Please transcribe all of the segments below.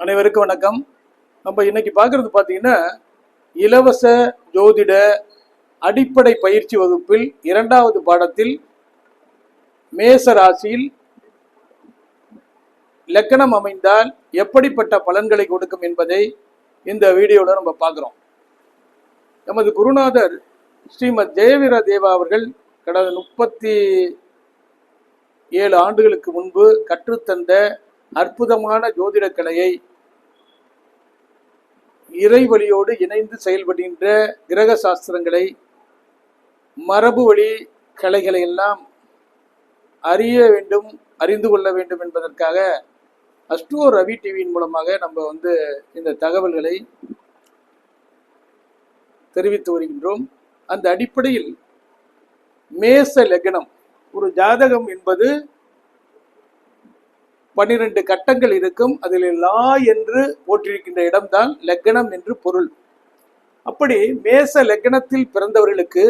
அனைவருக்கும் வணக்கம். நம்ம இன்னைக்கு பார்க்கறது பார்த்தீங்கன்னா இலவச ஜோதிட அடிப்படை பயிற்சி வகுப்பில் இரண்டாவது பாடத்தில் மேச ராசியில் லக்கணம் அமைந்தால் எப்படிப்பட்ட பலன்களை கொடுக்கும் என்பதை இந்த வீடியோவில் நம்ம பார்க்குறோம். நமது குருநாதர் ஸ்ரீமத் ஜெயவீர தேவா அவர்கள் கடந்த முப்பத்தி ஏழு ஆண்டுகளுக்கு முன்பு கற்றுத்தந்த அற்புதமான ஜோதிட கலையை இறைவழியோடு இணைந்து செயல்படுகின்ற கிரக சாஸ்திரங்களை மரபு வழி கலைகளை எல்லாம் அறிய வேண்டும் அறிந்து கொள்ள வேண்டும் என்பதற்காக அஸ்ட்ரோ ரவி டிவியின் மூலமாக நம்ம வந்து இந்த தகவல்களை தெரிவித்து வருகின்றோம். அந்த அடிப்படையில் மேச லக்னம் ஒரு ஜாதகம் என்பது பன்னிரண்டு கட்டங்கள் இருக்கும். அதில் லா என்று போற்றிருக்கின்ற இடம்தான் லக்னம் என்று பொருள். அப்படி மேச லக்னத்தில் பிறந்தவர்களுக்கு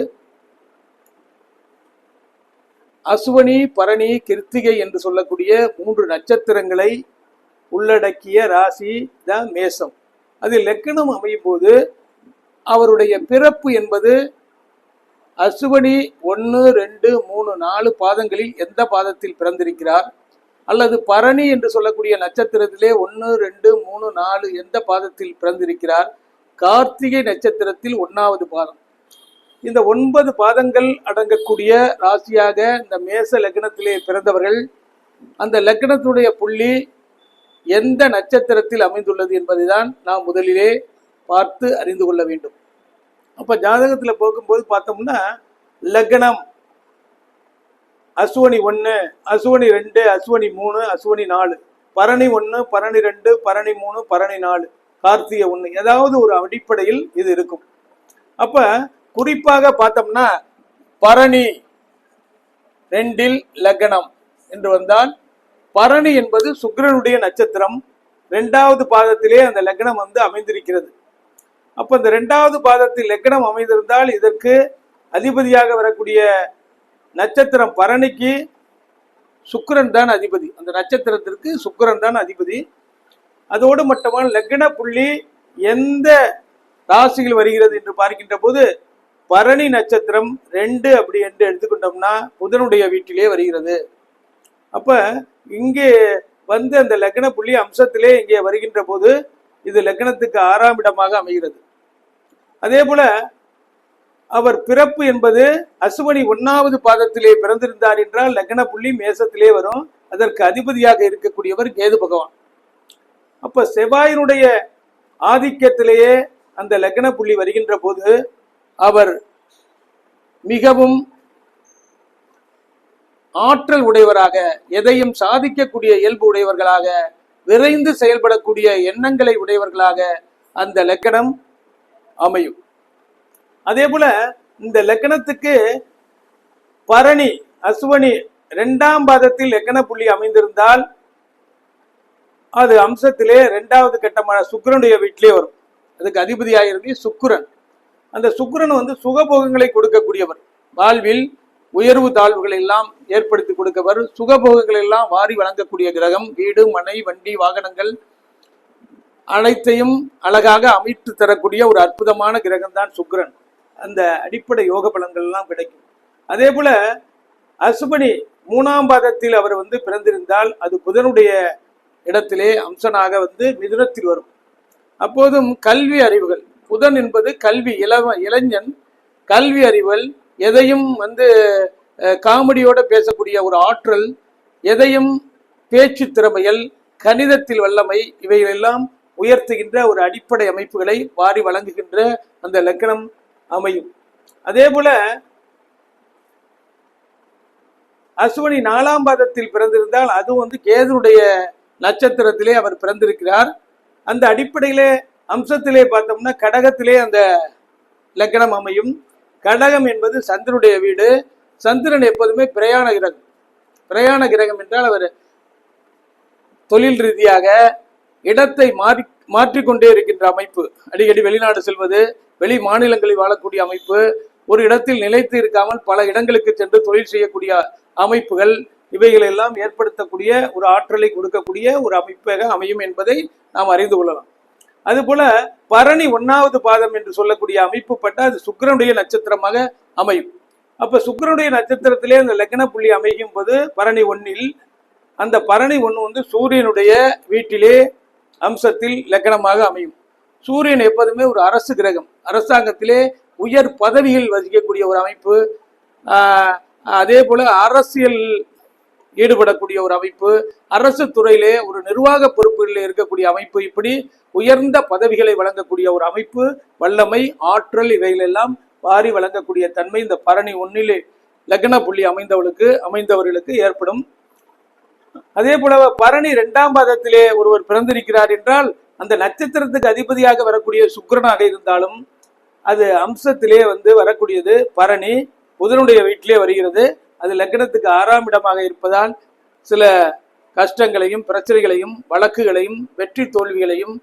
அசுவனி பரணி கிருத்திகை என்று சொல்லக்கூடிய மூன்று நட்சத்திரங்களை உள்ளடக்கிய ராசி தான் மேசம். அதில் லக்னம் அமையும் போது அவருடைய பிறப்பு என்பது அசுவனி ஒன்று ரெண்டு மூணு நாலு பாதங்களில் எந்த பாதத்தில் பிறந்திருக்கிறார்? அல்லது பரணி என்று சொல்லக்கூடிய நட்சத்திரத்திலே ஒன்று ரெண்டு மூணு நாலு எந்த பாதத்தில் பிறந்திருக்கிறார்? கார்த்திகை நட்சத்திரத்தில் ஒன்றாவது பாதம். இந்த ஒன்பது பாதங்கள் அடங்கக்கூடிய ராசியாக இந்த மேச லக்னத்திலே பிறந்தவர்கள் அந்த லக்னத்துடைய புள்ளி எந்த நட்சத்திரத்தில் அமைந்துள்ளது என்பதை தான் நாம் முதலிலே பார்த்து அறிந்து கொள்ள வேண்டும். அப்போ ஜாதகத்தில் போகும்போது பார்த்தோம்னா லக்னம் அசுவனி ஒன்று அசுவனி ரெண்டு அசுவனி மூணு அசுவனி நாலு. பரணி ஒன்று பரணி ரெண்டு பரணி மூணு பரணி நாலு. கார்த்திகை ஒன்று ஏதாவது ஒரு அடிப்படையில் இது இருக்கும். அப்போ குறிப்பாக பார்த்தோம்னா பரணி ரெண்டில் லக்னம் என்று வந்தால் பரணி என்பது சுக்கிரனுடைய நட்சத்திரம். ரெண்டாவது பாதத்திலே அந்த லக்னம் வந்து அமைந்திருக்கிறது. அப்போ இந்த ரெண்டாவது பாதத்தில் லக்னம் அமைந்திருந்தால் இதற்கு அதிபதியாக வரக்கூடிய நட்சத்திரம் பரணிக்கு சுக்கரன் தான் அதிபதி. அந்த நட்சத்திரத்திற்கு சுக்கரன் தான் அதிபதி. அதோடு மட்டுமான லக்ன புள்ளி எந்த ராசியில் வருகிறது என்று பார்க்கின்ற போது பரணி நட்சத்திரம் ரெண்டு அப்படி என்று எடுத்துக்கொண்டோம்னா புதனுடைய வீட்டிலே வருகிறது. அப்போ இங்கே வந்து அந்த லக்ன புள்ளி அம்சத்திலே இங்கே வருகின்ற போது இது லக்னத்துக்கு ஆறாம் இடமாக அமைகிறது. அதே போல அவர் பிறப்பு என்பது அசுவனி ஒன்னாவது பாதத்திலே பிறந்திருந்தார் என்றால் லக்ன புள்ளி மேசத்திலே வரும். அதற்கு அதிபதியாக இருக்கக்கூடியவர் கேது பகவான். அப்ப செவ்வாயினுடைய ஆதிக்கத்திலேயே அந்த லக்ன புள்ளி வருகின்ற போது அவர் மிகவும் ஆற்றல் உடையவராக எதையும் சாதிக்கக்கூடிய இயல்பு உடையவர்களாக விரைந்து செயல்படக்கூடிய எண்ணங்களை உடையவர்களாக அந்த லக்கணம் அமையும். அதே போல இந்த லக்கணத்துக்கு பரணி அசுவனி இரண்டாம் பாதத்தில் லக்கண புள்ளி அமைந்திருந்தால் அது அம்சத்திலே இரண்டாவது கட்டமான சுக்கரனுடைய வீட்டிலே வரும். அதுக்கு அதிபதியாகிறது சுக்கிரன். அந்த சுக்கிரன் வந்து சுகபோகங்களை கொடுக்கக்கூடியவர். வாழ்வில் உயர்வு தாழ்வுகளை எல்லாம் ஏற்படுத்தி கொடுக்கவர். சுகபோகங்களை எல்லாம் வாரி வழங்கக்கூடிய கிரகம் வீடு மனை வண்டி வாகனங்கள் அனைத்தையும் அழகாக அமைத்து தரக்கூடிய ஒரு அற்புதமான கிரகம் தான் சுக்கிரன். அந்த அடிப்படை யோக பலன்கள்லாம் எல்லாம் கிடைக்கும். அதே போல அசுபனி மூணாம் பாதத்தில் அவர் வந்து பிறந்திருந்தால் அது புதனுடைய இடத்திலே அம்சனாக வந்து மிதுனத்தில் வரும். அப்போதும் கல்வி அறிவுகள். புதன் என்பது கல்வி இளவ இளைஞன். கல்வி அறிவுகள் எதையும் வந்து காமெடியோட பேசக்கூடிய ஒரு ஆற்றல் எதையும் பேச்சு திறமைகள் கணிதத்தில் வல்லமை இவைகளெல்லாம் உயர்த்துகின்ற ஒரு அடிப்படை அமைப்புகளை வாரி வழங்குகின்ற அந்த லக்கணம் அமையும். அதே போல அஸ்வினி நாலாம் பாதத்தில் பிறந்திருந்தால் அது வந்து கேதுனுடைய நட்சத்திரத்திலே அவர் பிறந்திருக்கிறார். அந்த அடிப்படையிலே அம்சத்திலே பார்த்தோம்னா கடகத்திலே அந்த லக்கணம் அமையும். கடகம் என்பது சந்திரனுடைய வீடு. சந்திரன் எப்போதுமே பிரயாண கிரகம். பிரயாண கிரகம் என்றால் அவர் தொழில் ரீதியாக இடத்தை மாறி மாற்றிக்கொண்டே இருக்கின்ற அமைப்பு. அடிக்கடி வெளிநாடு செல்வது வெளி மாநிலங்களில் வாழக்கூடிய அமைப்பு ஒரு இடத்தில் நிலைத்து இருக்காமல் பல இடங்களுக்கு சென்று தொழில் செய்யக்கூடிய அமைப்புகள் இவைகள் எல்லாம் ஏற்படுத்தக்கூடிய ஒரு ஆற்றலை கொடுக்கக்கூடிய ஒரு அமைப்பாக அமையும் என்பதை நாம் அறிந்து கொள்ளலாம். அதுபோல பரணி ஒன்னாவது பாதம் என்று சொல்லக்கூடிய அமைப்பு பட்ட அது சுக்கிரனுடைய நட்சத்திரமாக அமையும். அப்ப சுக்கிரனுடைய நட்சத்திரத்திலே அந்த லக்ன புள்ளி அமையும் போது பரணி ஒன்னில் அந்த பரணி ஒன்று வந்து சூரியனுடைய வீட்டிலே அம்சத்தில் லக்னமாக அமையும். சூரியன் எப்போதுமே ஒரு அரசு கிரகம். அரசாங்கத்திலே உயர் பதவிகள் வகிக்கக்கூடிய ஒரு அமைப்பு அதே போல அரசியல் ஈடுபடக்கூடிய ஒரு அமைப்பு அரசு துறையிலே ஒரு நிர்வாக பொறுப்புகளில் இருக்கக்கூடிய அமைப்பு இப்படி உயர்ந்த பதவிகளை வழங்கக்கூடிய ஒரு அமைப்பு வல்லமை ஆற்றல் இவைகளெல்லாம் வாரி வழங்கக்கூடிய தன்மை இந்த பரணி ஒன்னிலே லக்ன புள்ளி அமைந்தவளுக்கு அமைந்தவர்களுக்கு ஏற்படும். அதே போல பரணி இரண்டாம் பாதத்திலே ஒருவர் பிறந்திருக்கிறார் என்றால் அந்த நட்சத்திரத்துக்கு அதிபதியாக வரக்கூடிய சுக்கரனாக இருந்தாலும் அது அம்சத்திலே வந்து வரக்கூடியது பரணி புதனுடைய வீட்டிலே வருகிறது. அது லக்னத்துக்கு ஆறாம் இடமாக இருப்பதால் சில கஷ்டங்களையும் பிரச்சனைகளையும் வழக்குகளையும் வெற்றி தோல்விகளையும்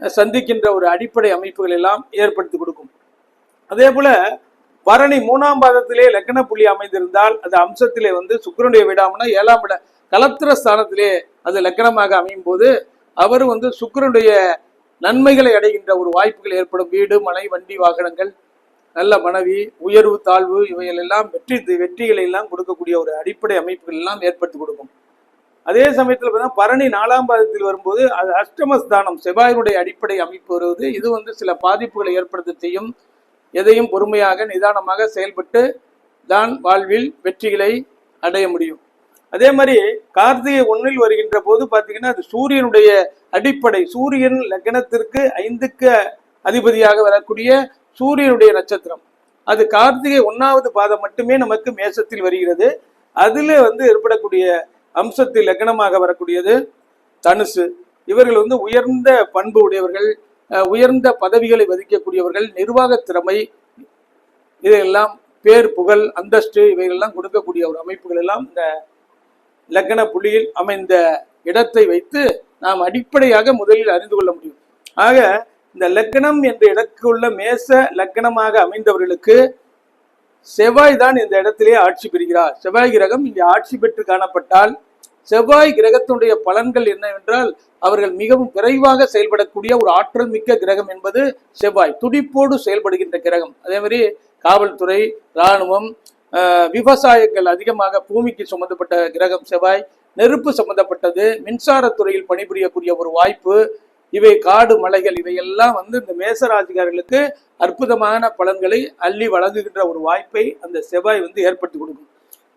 சந்திக்கின்ற ஒரு அடிப்படை அமைப்புகள் எல்லாம் ஏற்படுத்தி கொடுக்கும். அதே போல பரணி மூணாம் பாதத்திலே லக்ன புள்ளி அமைந்திருந்தால் அது அம்சத்திலே வந்து சுக்கரனுடைய விடாமனா ஏழாம் இட கலத்திர ஸ்தானத்திலே அது லக்னமாக அமையும் போது அவர் வந்து சுக்கிரனுடைய நன்மைகளை அடைகின்ற ஒரு வாய்ப்புகள் ஏற்படும். வீடு மனை வண்டி வாகனங்கள் நல்ல மனைவி உயர்வு தாழ்வு இவைகள் எல்லாம் வெற்றி வெற்றிகளை எல்லாம் கொடுக்கக்கூடிய ஒரு அடிப்படை அமைப்புகள் எல்லாம் ஏற்படுத்தி கொடுக்கும். அதே சமயத்தில் பார்த்தீங்கன்னா பரணி நாலாம் பாதத்தில் வரும்போது அது அஷ்டமஸ்தானம் செவ்வாயினுடைய அடிப்படை அமைப்பு வருவது. இது வந்து சில பாதிப்புகளை ஏற்படுத்த செய்யும். எதையும் பொறுமையாக நிதானமாக செயல்பட்டு தான் வாழ்வில் வெற்றிகளை அடைய முடியும். அதே மாதிரி கார்த்திகை ஒன்றில் வருகின்ற போது பார்த்தீங்கன்னா அது சூரியனுடைய அடிப்படை. சூரியன் லக்னத்திற்கு ஐந்துக்கு அதிபதியாக வரக்கூடிய சூரியனுடைய நட்சத்திரம். அது கார்த்திகை ஒன்றாவது பாதம் மட்டுமே நமக்கு மேசத்தில் வருகிறது. அதில் வந்து ஏற்படக்கூடிய அம்சத்தில் லக்னமாக வரக்கூடியது தனுசு. இவர்கள் வந்து உயர்ந்த பண்பு உடையவர்கள் உயர்ந்த பதவிகளை வதிக்கக்கூடியவர்கள் நிர்வாக திறமை இதையெல்லாம் பேர் புகழ் அந்தஸ்து இவைகளெல்லாம் கொடுக்கக்கூடிய ஒரு அமைப்புகள் எல்லாம் இந்த லக்ன புள்ளியில் அமைந்த இடத்தை வைத்து நாம் அடிப்படையாக முதலில் அறிந்து கொள்ள முடியும். ஆக இந்த லக்னம் என்ற இடத்துக்குள்ள மேச லக்னமாக அமைந்தவர்களுக்கு செவ்வாய் தான் இந்த இடத்திலே ஆட்சி பெறுகிறார். செவ்வாய் கிரகம் இங்கே ஆட்சி பெற்று காணப்பட்டால் செவ்வாய் கிரகத்தினுடைய பலன்கள் என்னவென்றால் அவர்கள் மிகவும் விரைவாக செயல்படக்கூடிய ஒரு ஆற்றல் மிக்க கிரகம் என்பது செவ்வாய். துடிப்போடு செயல்படுகின்ற கிரகம். அதே மாதிரி காவல்துறை இராணுவம் விவசாயங்கள் அதிகமாக பூமிக்கு சம்பந்தப்பட்ட கிரகம் செவ்வாய் நெருப்பு சம்பந்தப்பட்டது மின்சாரத்துறையில் பணிபுரியக்கூடிய ஒரு வாய்ப்பு இவை காடு மலைகள் இவையெல்லாம் வந்து இந்த மேசராசிகாரர்களுக்கு அற்புதமான பலன்களை அள்ளி வழங்குகின்ற ஒரு வாய்ப்பை அந்த செவ்வாய் வந்து ஏற்படுத்தி கொடுக்கும்.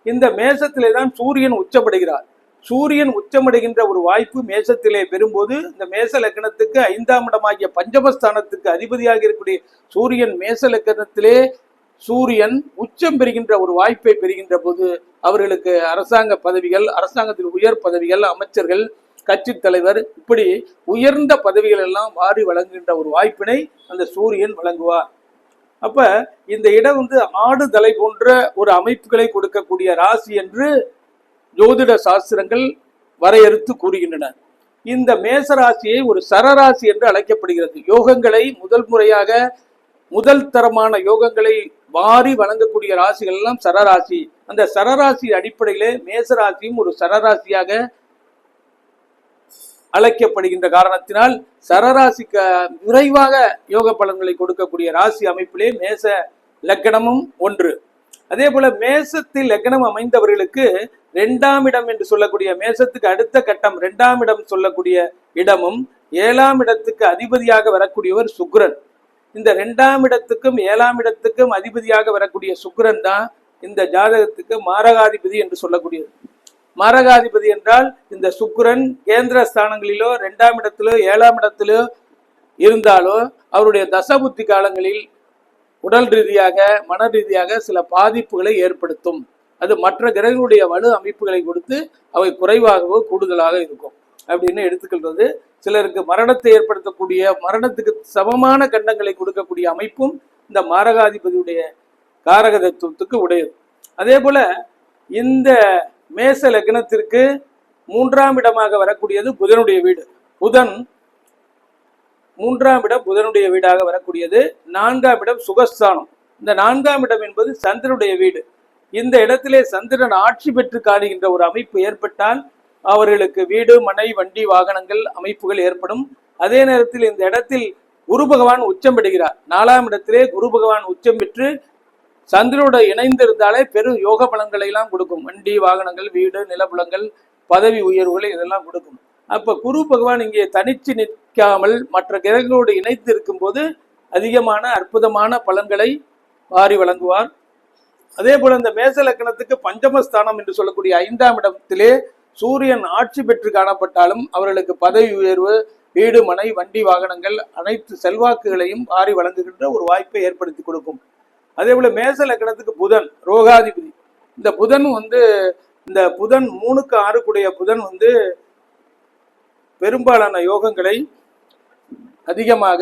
இந்த மேசத்திலே தான் சூரியன் உச்சமடைகிறார் சூரியன் உச்சமடைகின்ற ஒரு வாய்ப்பு மேசத்திலே பெறும்போது இந்த மேச லக்னத்துக்கு ஐந்தாம் இடமாகிய பஞ்சமஸ்தானத்துக்கு அதிபதியாக இருக்கக்கூடிய சூரியன் மேச லக்கணத்திலே சூரியன் உச்சம் பெறுகின்ற ஒரு வாய்ப்பை பெறுகின்ற போது அவர்களுக்கு அரசாங்க பதவிகள் அரசாங்கத்தில் உயர் பதவிகள் அமைச்சர்கள் கட்சி தலைவர் இப்படி உயர்ந்த பதவிகள் எல்லாம் வாரி வழங்குகின்ற ஒரு வாய்ப்பினை அந்த சூரியன் வழங்குவார். அப்ப இந்த இடம் வந்து ஆடு தலை போன்ற ஒரு அமைப்புகளை கொடுக்கக்கூடிய ராசி என்று ஜோதிட சாஸ்திரங்கள் வரையறுத்து கூறுகின்றன. இந்த மேச ராசியை ஒரு சரராசி என்று அழைக்கப்படுகிறது. யோகங்களை முதல் முறையாக முதல் தரமான யோகங்களை வாரி வழங்கக்கூடிய ராசிகள் எல்லாம் சரராசி. அந்த சரராசி அடிப்படையிலே மேச ராசியும் ஒரு சரராசியாக அழைக்கப்படுகின்ற காரணத்தினால் சரராசிக்கு விரைவாக யோக பலன்களை கொடுக்கக்கூடிய ராசி அமைப்பிலே மேச லக்கணமும் ஒன்று. அதே போல மேசத்தில் லக்னம் அமைந்தவர்களுக்கு இரண்டாம் இடம் என்று சொல்லக்கூடிய மேசத்துக்கு அடுத்த கட்டம் இரண்டாம் இடம் சொல்லக்கூடிய இடமும் ஏழாம் இடத்துக்கு அதிபதியாக வரக்கூடியவர் சுக்ரன். இந்த ரெண்டாம் இடத்துக்கும் ஏழாம் இடத்துக்கும் அதிபதியாக வரக்கூடிய சுக்கிரன் தான் இந்த ஜாதகத்துக்கு மாரகாதிபதி என்று சொல்லக்கூடியது. மாரகாதிபதி என்றால் இந்த சுக்கிரன் கேந்திர ஸ்தானங்களிலோ ரெண்டாம் இடத்திலோ ஏழாம் இடத்திலோ இருந்தாலோ அவருடைய தசபுத்தி காலங்களில் உடல் ரீதியாக மன ரீதியாக சில பாதிப்புகளை ஏற்படுத்தும். அது மற்ற கிரகங்களுடைய வலு அமைப்புகளை கொடுத்து அவை குறைவாகவோ கூடுதலாக இருக்கும். அப்படின்னு எடுத்துக்கொள்வது சிலருக்கு மரணத்தை ஏற்படுத்தக்கூடிய மரணத்துக்கு சமமான கண்டங்களை கொடுக்கக்கூடிய அமைப்பும் இந்த மாரகாதிபதியுடைய காரக தத்துவத்துக்கு உடையது. அதே போல இந்த மேச லக்னத்திற்கு மூன்றாம் இடமாக வரக்கூடியது புதனுடைய வீடு. புதன் மூன்றாம் இடம் புதனுடைய வீடாக வரக்கூடியது. நான்காம் இடம் சுகஸ்தானம். இந்த நான்காம் இடம் என்பது சந்திரனுடைய வீடு. இந்த இடத்திலே சந்திரன் ஆட்சி பெற்று காணுகின்ற ஒரு அமைப்பு ஏற்பட்டால் அவர்களுக்கு வீடு மனை வண்டி வாகனங்கள் அமைப்புகள் ஏற்படும். அதே நேரத்தில் இந்த இடத்தில் குரு பகவான் உச்சம் பெறுகிறார். நாலாம் இடத்திலே குரு பகவான் உச்சம் பெற்று சந்திரனோட இணைந்திருந்தாலே பெரும் யோக பலன்களை எல்லாம் கொடுக்கும். வண்டி வாகனங்கள் வீடு நிலப்புலங்கள் பதவி உயர்வுகள் இதெல்லாம் கொடுக்கும். அப்ப குரு பகவான் இங்கே தனிச்சு நிற்காமல் மற்ற கிரகங்களோடு இணைத்து இருக்கும்போது அதிகமான அற்புதமான பலன்களை வாரி வழங்குவார். அதே போல இந்த மேச லக்கணத்துக்கு பஞ்சமஸ்தானம் என்று சொல்லக்கூடிய ஐந்தாம் இடத்திலே சூரியன் ஆட்சி பெற்று காணப்பட்டாலும் அவர்களுக்கு பதவி உயர்வு வீடு மனை வண்டி வாகனங்கள் அனைத்து செல்வாக்குகளையும் வாரி வழங்குகின்ற ஒரு வாய்ப்பை ஏற்படுத்தி கொடுக்கும். அதே போல மேச லக்கணத்துக்கு புதன் ரோகாதிபதி. இந்த புதன் வந்து இந்த புதன் மூணுக்கு ஆறுக்குடைய புதன் வந்து பெரும்பாலான யோகங்களை அதிகமாக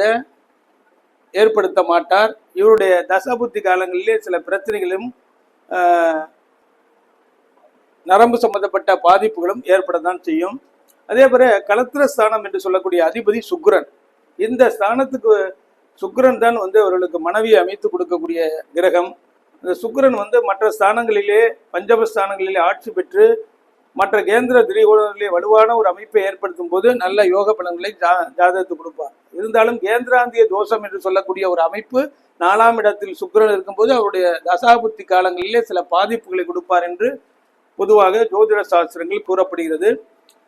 ஏற்படுத்த மாட்டார். இவருடைய தசபுத்தி காலங்களிலே சில பிரச்சனைகளும் ஆஹ், நரம்பு சம்பந்தப்பட்ட பாதிப்புகளும் ஏற்படத்தான் செய்யும். அதே போல கலத்திர ஸ்தானம் என்று சொல்லக்கூடிய அதிபதி சுக்ரன். இந்த ஸ்தானத்துக்கு சுக்ரன் தான் வந்து அவர்களுக்கு மனைவியை அமைத்து கொடுக்கக்கூடிய கிரகம். இந்த சுக்கிரன் வந்து மற்ற ஸ்தானங்களிலே பஞ்சம ஸ்தானங்களிலே ஆட்சி பெற்று மற்ற கேந்திர திரிகோணங்களிலே வலுவான ஒரு அமைப்பை ஏற்படுத்தும் போது நல்ல யோக பலன்களை ஜா ஜாதகத்துக்கு கொடுப்பார். இருந்தாலும் கேந்திராந்திய தோஷம் என்று சொல்லக்கூடிய ஒரு அமைப்பு நாலாம் இடத்தில் சுக்ரன் இருக்கும்போது அவருடைய தசாபுத்தி காலங்களிலே சில பாதிப்புகளை கொடுப்பார் என்று பொதுவாக ஜோதிட சாஸ்திரங்கள் கூறப்படுகிறது.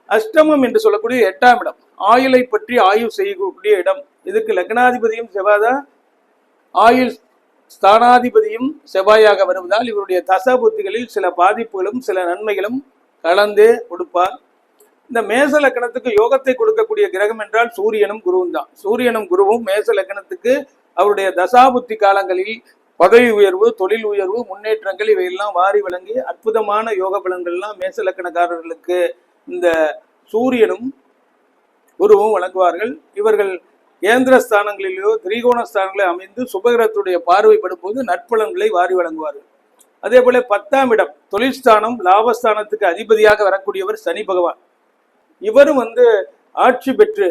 அஷ்டமம் என்று சொல்லக்கூடிய எட்டாம் இடம். ஆயுளை பற்றி ஆய்வு செய்யக்கூடிய இடம். இதுக்கு லக்னாதிபதியும் செவ்வாதான் ஆயுள் ஸ்தானாதிபதியும் செவ்வாயாக வருவதால் இவருடைய தசபுத்திகளில் சில பாதிப்புகளும் சில நன்மைகளும் கலந்தே கொடுப்பார். இந்த மேச லக்கணத்துக்கு யோகத்தை கொடுக்கக்கூடிய கிரகம் என்றால் சூரியனும் குருவும் தான். சூரியனும் குருவும் மேச லக்கணத்துக்கு அவருடைய தசாபுத்தி காலங்களில் பதவி உயர்வு தொழில் உயர்வு முன்னேற்றங்கள் இவையெல்லாம் வாரி வழங்கி அற்புதமான யோக பலன்கள்லாம் மேசலக்கணக்காரர்களுக்கு இந்த சூரியனும் குருவும் வழங்குவார்கள். இவர்கள் கேந்திர ஸ்தானங்களிலோ திரிகோண ஸ்தானங்களில் அமைந்து சுபகிரத்துடைய பார்வைப்படும் போது நற்பலன்களை வாரி வழங்குவார்கள். அதே போல பத்தாம் இடம் தொழிற்ஸ்தானம் லாபஸ்தானத்துக்கு அதிபதியாக வரக்கூடியவர் சனி பகவான். இவரும் வந்து ஆட்சி பெற்று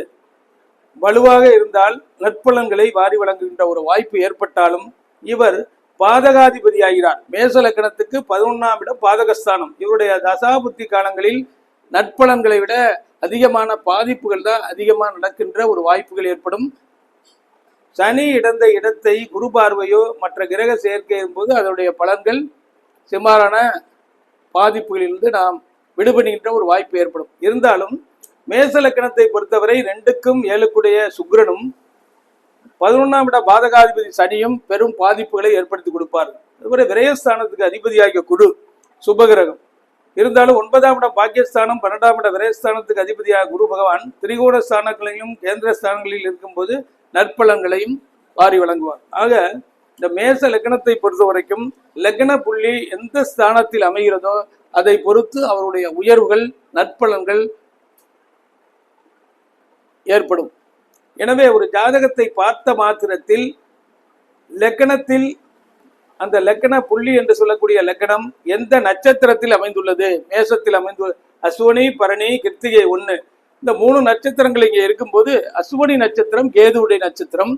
வலுவாக இருந்தால் நற்பலன்களை வாரி வழங்குகின்ற ஒரு வாய்ப்பு ஏற்பட்டாலும் இவர் பாதகாதிபதி ஆகிறார் மேசலக்கணத்துக்கு பதினொன்னாம் இடம் பாதகஸ்தானம். இவருடைய தசாபுத்தி காலங்களில் நட்பலன்களை விட அதிகமான பாதிப்புகள் தான் அதிகமாக நடக்கின்ற ஒரு வாய்ப்புகள் ஏற்படும். சனி இடந்த இடத்தை குரு பார்வையோ மற்ற கிரக சேர்க்கையின் போது அதனுடைய பலன்கள் சுமாரான பாதிப்புகளிலிருந்து நாம் விடுபடுகின்ற ஒரு வாய்ப்பு ஏற்படும். இருந்தாலும் மேசலக்கணத்தை பொறுத்தவரை ரெண்டுக்கும் ஏழுக்குடைய சுக்கிரனும் பதினொன்றாம் இட பாதகாதிபதி சனியும் பெரும் பாதிப்புகளை ஏற்படுத்தி கொடுப்பார். அதுபோல விரயஸ்தானத்துக்கு அதிபதியாகிய குரு சுபகிரகம். இருந்தாலும் ஒன்பதாம் இடம் பாக்கியஸ்தானம் பன்னெண்டாம் இடம் விரயஸ்தானத்துக்கு அதிபதியாக குரு பகவான் திரிகோண ஸ்தானங்களையும் கேந்திர ஸ்தானங்களில் இருக்கும்போது நற்பலன்களையும் வாரி வழங்குவார். ஆக இந்த மேச லக்னத்தை பொறுத்த வரைக்கும் லக்ன புள்ளி எந்த ஸ்தானத்தில் அமைகிறதோ அதை பொறுத்து அவருடைய உயர்வுகள் நற்பலன்கள் ஏற்படும். எனவே ஒரு ஜாதகத்தை பார்த்த மாத்திரத்தில் லக்கணத்தில் அந்த லக்கண புள்ளி என்று சொல்லக்கூடிய லக்கணம் எந்த நட்சத்திரத்தில் அமைந்துள்ளது? மேசத்தில் அமைந்து அஸ்வனி பரணி கிருத்திகை ஒன்று இந்த மூணு நட்சத்திரங்கள் இங்கே இருக்கும்போது அஸ்வனி நட்சத்திரம் கேதுவுடைய நட்சத்திரம்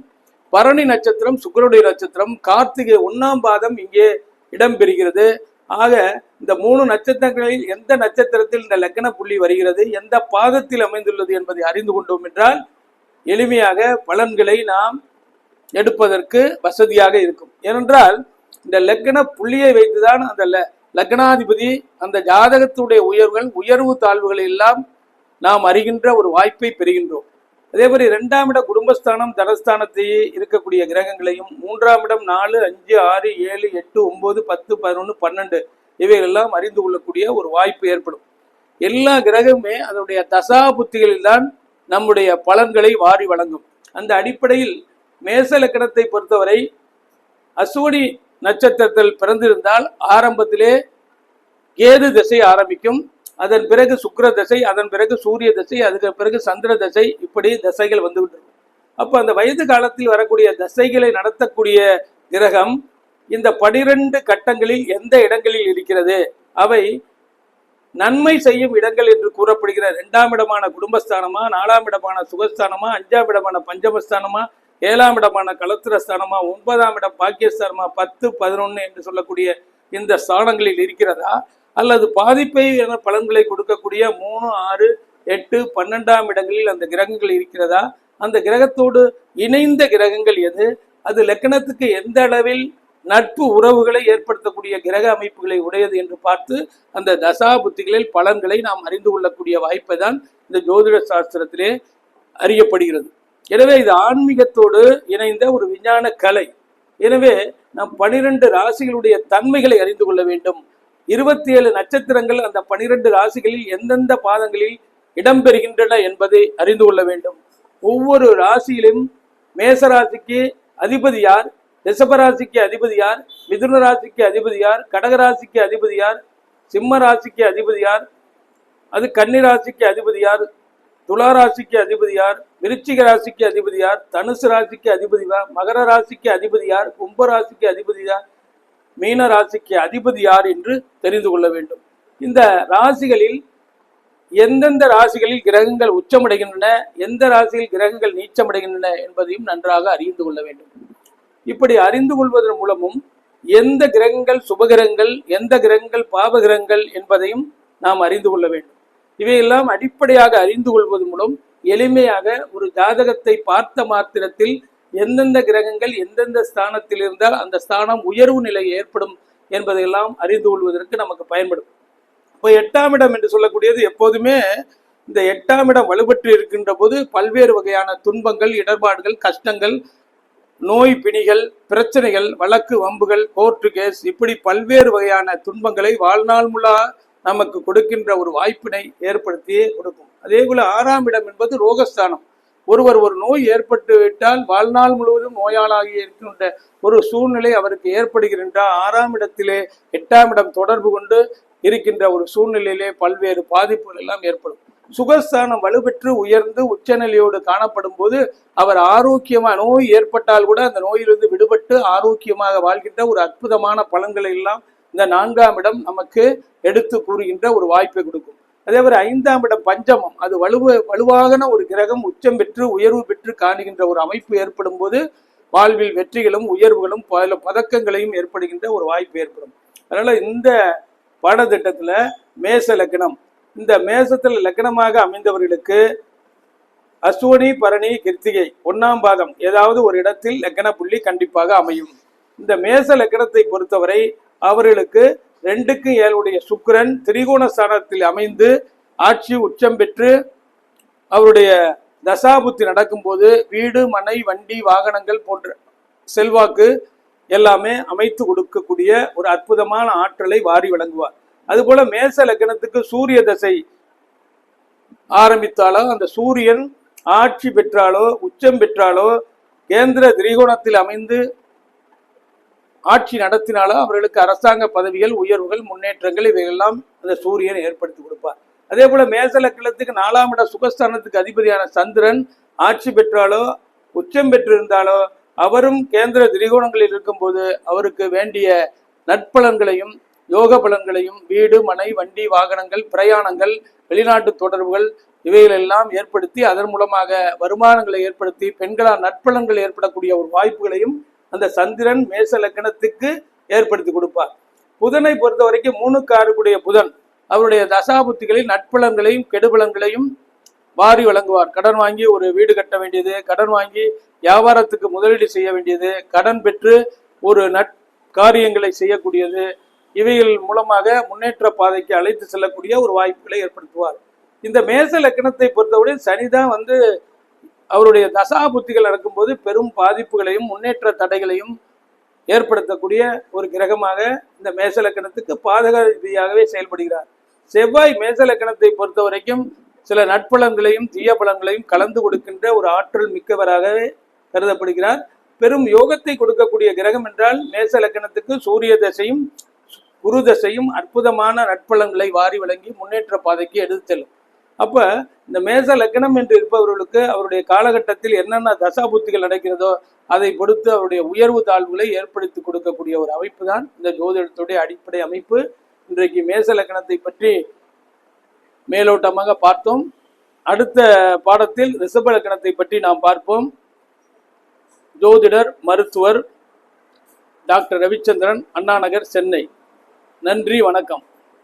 பரணி நட்சத்திரம் சுக்கரனுடைய நட்சத்திரம் கார்த்திகை ஒன்னாம் பாதம் இங்கே இடம்பெறுகிறது ஆக இந்த மூணு நட்சத்திரங்களில் எந்த நட்சத்திரத்தில் இந்த லக்கண புள்ளி வருகிறது? எந்த பாதத்தில் அமைந்துள்ளது என்பதை அறிந்து கொண்டோம் என்றால் எளிமையாக பலன்களை நாம் எடுப்பதற்கு வசதியாக இருக்கும். ஏனென்றால் இந்த லக்கண புள்ளியை வைத்துதான் அந்த லக்னாதிபதி அந்த ஜாதகத்துடைய உயர்வுகள் உயர்வு தாழ்வுகளை எல்லாம் நாம் அறிகின்ற ஒரு வாய்ப்பை பெறுகின்றோம். அதே மாதிரி இரண்டாம் இட குடும்பஸ்தானம் தனஸ்தானத்தையே இருக்கக்கூடிய கிரகங்களையும் மூன்றாம் இடம் நாலு அஞ்சு ஆறு ஏழு எட்டு ஒன்பது பத்து பதினொன்று பன்னெண்டு இவைகளெல்லாம் அறிந்து கொள்ளக்கூடிய ஒரு வாய்ப்பு ஏற்படும். எல்லா கிரகமுமே அதனுடைய தசா புத்திகளில் தான் நம்முடைய பலன்களை வாரி வழங்கும். அந்த அடிப்படையில் மேச லக்கணத்தை பொறுத்தவரை அஸ்வினி நட்சத்திரத்தில் பிறந்திருந்தால் ஆரம்பத்திலே கேது திசை ஆரம்பிக்கும். அதன் பிறகு சுக்கிர திசை அதன் பிறகு சூரிய திசை அதுக்கு பிறகு சந்திர திசை இப்படி திசைகள் வந்துவிட்டு இருக்கும் அப்போ அந்த வயது காலத்தில் வரக்கூடிய திசைகளை நடத்தக்கூடிய கிரகம் இந்த பனிரெண்டு கட்டங்களில் எந்த இடங்களில் இருக்கிறது? அவை நன்மை செய்யும் இடங்கள் என்று கூறப்படுகிற இரண்டாம் இடமான குடும்பஸ்தானமா நாலாம் இடமான சுகஸ்தானமா அஞ்சாம் இடமான பஞ்சமஸ்தானமா ஏழாம் இடமான கலத்திரஸ்தானமா ஒன்பதாம் இடம் பாக்கியஸ்தானமா பத்து பதினொன்று என்று சொல்லக்கூடிய இந்த ஸ்தானங்களில் இருக்கிறதா? அல்லது பாதிப்பை என பலன்களை கொடுக்கக்கூடிய மூணு ஆறு எட்டு பன்னெண்டாம் இடங்களில் அந்த கிரகங்கள் இருக்கிறதா? அந்த கிரகத்தோடு இணைந்த கிரகங்கள் எது? அது லக்கணத்துக்கு எந்த அளவில் நட்பு உறவுகளை ஏற்படுத்தக்கூடிய கிரக அமைப்புகளை உடையது என்று பார்த்து அந்த தசா புத்திகளில் பலன்களை நாம் அறிந்து கொள்ளக்கூடிய வாய்ப்பை தான் இந்த ஜோதிட சாஸ்திரத்திலே அறியப்படுகிறது. எனவே இது ஆன்மீகத்தோடு இணைந்த ஒரு விஞ்ஞான கலை. எனவே நாம் பனிரெண்டு ராசிகளுடைய தன்மைகளை அறிந்து கொள்ள வேண்டும். இருபத்தி ஏழு நட்சத்திரங்கள் அந்த பனிரெண்டு ராசிகளில் எந்தெந்த பாதங்களில் இடம்பெறுகின்றன என்பதை அறிந்து கொள்ள வேண்டும். ஒவ்வொரு ராசியிலும் மேசராசிக்கு அதிபதி யார்? ரிஷபராசிக்கு அதிபதி யார்? மிதுன ராசிக்கு அதிபதி யார்? கடகராசிக்கு அதிபதி யார்? சிம்ம ராசிக்கு அதிபதி யார்? அது கன்னி ராசிக்கு அதிபதி யார்? துலா ராசிக்கு அதிபதி யார்? விருச்சிக ராசிக்கு அதிபதி யார்? தனுசு ராசிக்கு அதிபதி யார் மகர ராசிக்கு அதிபதி யார்? கும்ப ராசிக்கு அதிபதி யார்? மீன ராசிக்கு அதிபதி யார் என்று தெரிந்து கொள்ள வேண்டும். இந்த ராசிகளில் எந்தெந்த ராசிகளில் கிரகங்கள் உச்சமடைகின்றன? எந்த ராசியில் கிரகங்கள் நீச்சமடைகின்றன என்பதையும் நன்றாக அறிந்து கொள்ள வேண்டும். இப்படி அறிந்து கொள்வதன் மூலமும் எந்த கிரகங்கள் சுபகிரகங்கள் எந்த கிரகங்கள் பாபகிரகங்கள் என்பதையும் நாம் அறிந்து கொள்ள வேண்டும். இவையெல்லாம் அடிப்படையாக அறிந்து கொள்வது மூலம் எளிமையாக ஒரு ஜாதகத்தை பார்த்த மாத்திரத்தில் எந்தெந்த கிரகங்கள் எந்தெந்த ஸ்தானத்தில் இருந்தால் அந்த ஸ்தானம் உயர்வு நிலை ஏற்படும் என்பதையெல்லாம் அறிந்து கொள்வதற்கு நமக்கு பயன்படும். இப்போ எட்டாம் இடம் என்று சொல்லக்கூடியது எப்போதுமே இந்த எட்டாம் இடம் வலுப்பற்று இருக்கின்ற போது பல்வேறு வகையான துன்பங்கள் இடர்பாடுகள் கஷ்டங்கள் நோய் பிணிகள் பிரச்சனைகள் வழக்கு வம்புகள் கோர்ட்டு கேஸ் இப்படி பல்வேறு வகையான துன்பங்களை வாழ்நாள் முழா நமக்கு கொடுக்கின்ற ஒரு வாய்ப்பினை ஏற்படுத்தி கொடுக்கும். அதே போல ஆறாம் இடம் என்பது ரோகஸ்தானம். ஒருவர் ஒரு நோய் ஏற்பட்டு விட்டால் வாழ்நாள் முழுவதும் நோயாளாகி இருக்கின்ற ஒரு சூழ்நிலை அவருக்கு ஏற்படுகின்ற ஆறாம் இடத்திலே எட்டாம் இடம் தொடர்பு கொண்டு இருக்கின்ற ஒரு சூழ்நிலையிலே பல்வேறு பாதிப்புகள் எல்லாம் ஏற்படும். சுகஸ்தானம் வலுப்பெற்று உயர்ந்து உச்சநிலையோடு காணப்படும் போது அவர் ஆரோக்கியமா நோய் ஏற்பட்டால் கூட அந்த நோயிலிருந்து விடுபட்டு ஆரோக்கியமாக வாழ்கின்ற ஒரு அற்புதமான பலன்களை எல்லாம் இந்த நான்காம் இடம் நமக்கு எடுத்து கூறுகின்ற ஒரு வாய்ப்பை கொடுக்கும். அதே மாதிரி ஐந்தாம் இடம் பஞ்சமம். அது வலுவ வலுவாகன ஒரு கிரகம் உச்சம் பெற்று உயர்வு பெற்று காணுகின்ற ஒரு அமைப்பு ஏற்படும் போது வாழ்வில் வெற்றிகளும் உயர்வுகளும் பல பதக்கங்களையும் ஏற்படுகின்ற ஒரு வாய்ப்பு ஏற்படும். அதனால இந்த பாடத்திட்டத்துல மேச லக்னம் இந்த மேசத்தில் லக்னமாக அமைந்தவர்களுக்கு அஸ்வினி பரணி கிருத்திகை ஒன்னாம் பாதம் ஏதாவது ஒரு இடத்தில் லக்ன புள்ளி கண்டிப்பாக அமையும். இந்த மேச லக்னத்தை பொறுத்தவரை அவர்களுக்கு ரெண்டுக்கு ஏழுடைய சுக்கரன் திரிகோண ஸ்தானத்தில் அமைந்து ஆட்சி உச்சம் பெற்று அவருடைய தசாபுத்தி நடக்கும்போது வீடு மனை வண்டி வாகனங்கள் போன்ற செல்வாக்கு எல்லாமே அமைத்து கொடுக்கக்கூடிய ஒரு அற்புதமான ஆற்றலை வாரி வழங்குவார். அதுபோல மேச லக்னத்துக்கு சூரிய தசை ஆரம்பித்தாலோ அந்த சூரியன் ஆட்சி பெற்றாலோ உச்சம் பெற்றாலோ கேந்திர திரிகோணத்தில் அமைந்து ஆட்சி நடத்தினாலோ அவர்களுக்கு அரசாங்க பதவிகள் உயர்வுகள் முன்னேற்றங்கள் இவையெல்லாம் அந்த சூரியன் ஏற்படுத்தி கொடுப்பார். அதே போல மேசல லக்னத்துக்கு நாலாம் இட சுகஸ்தானத்துக்கு அதிபதியான சந்திரன் ஆட்சி பெற்றாலோ உச்சம் பெற்றிருந்தாலோ அவரும் கேந்திர திரிகோணங்களில் இருக்கும்போது அவருக்கு வேண்டிய நற்பலன்களையும் யோக பலன்களையும் வீடு மனை வண்டி வாகனங்கள் பிரயாணங்கள் வெளிநாட்டு தொடர்புகள் இவைகளெல்லாம் ஏற்படுத்தி அதன் மூலமாக வருமானங்களை ஏற்படுத்தி பெண்களால் நற்பலன்கள் ஏற்படக்கூடிய ஒரு வாய்ப்புகளையும் அந்த சந்திரன் மேச லக்கணத்துக்கு ஏற்படுத்தி கொடுப்பார். புதனை பொறுத்த வரைக்கும் மூணுக்கு ஆறுக்குடைய புதன் அவருடைய தசாபுத்திகளில் நட்பலன்களையும் கெடுபலன்களையும் வாரி வழங்குவார். கடன் வாங்கி ஒரு வீடு கட்ட வேண்டியது கடன் வாங்கி வியாபாரத்துக்கு முதலீடு செய்ய வேண்டியது கடன் பெற்று ஒரு நட் காரியங்களை செய்யக்கூடியது இவைகள் மூலமாக முன்னேற்ற பாதைக்கு அழைத்து செல்லக்கூடிய ஒரு வாய்ப்புகளை ஏற்படுத்துவார். இந்த மேச லக்கணத்தை பொறுத்தவரை சனிதான் வந்து அவருடைய தசா புத்திகள் நடக்கும்போது பெரும் பாதிப்புகளையும் முன்னேற்ற தடைகளையும் ஏற்படுத்தக்கூடிய ஒரு கிரகமாக இந்த மேச லக்கணத்துக்கு பாதக ரீதியாகவே செயல்படுகிறார். செவ்வாய் மேச லக்கணத்தை பொறுத்த வரைக்கும் சில நட்பலன்களையும் தீய பலன்களையும் கலந்து கொடுக்கின்ற ஒரு ஆற்றல் மிக்கவராகவே கருதப்படுகிறார். பெரும் யோகத்தை கொடுக்கக்கூடிய கிரகம் என்றால் மேச லக்கணத்துக்கு சூரிய தசையும் குரு தசையும் அற்புதமான நட்பலன்களை வாரி வழங்கி முன்னேற்ற பாதைக்கு எடுத்து செல்லும். இந்த மேச லக்னம் என்று இருப்பவர்களுக்கு அவருடைய காலகட்டத்தில் என்னென்ன தசாபுத்திகள் நடக்கிறதோ அதை பொறுத்து அவருடைய உயர்வு தாழ்வுகளை ஏற்படுத்தி கொடுக்கக்கூடிய ஒரு அமைப்பு தான் இந்த ஜோதிடத்துடைய அடிப்படை அமைப்பு. இன்றைக்கு மேச லக்னத்தை பற்றி மேலோட்டமாக பார்த்தோம். அடுத்த பாடத்தில் ரிஷப லக்னத்தை பற்றி நாம் பார்ப்போம். ஜோதிடர் மருத்துவர் டாக்டர் ரவிச்சந்திரன் அண்ணாநகர் சென்னை. நன்றி வணக்கம்.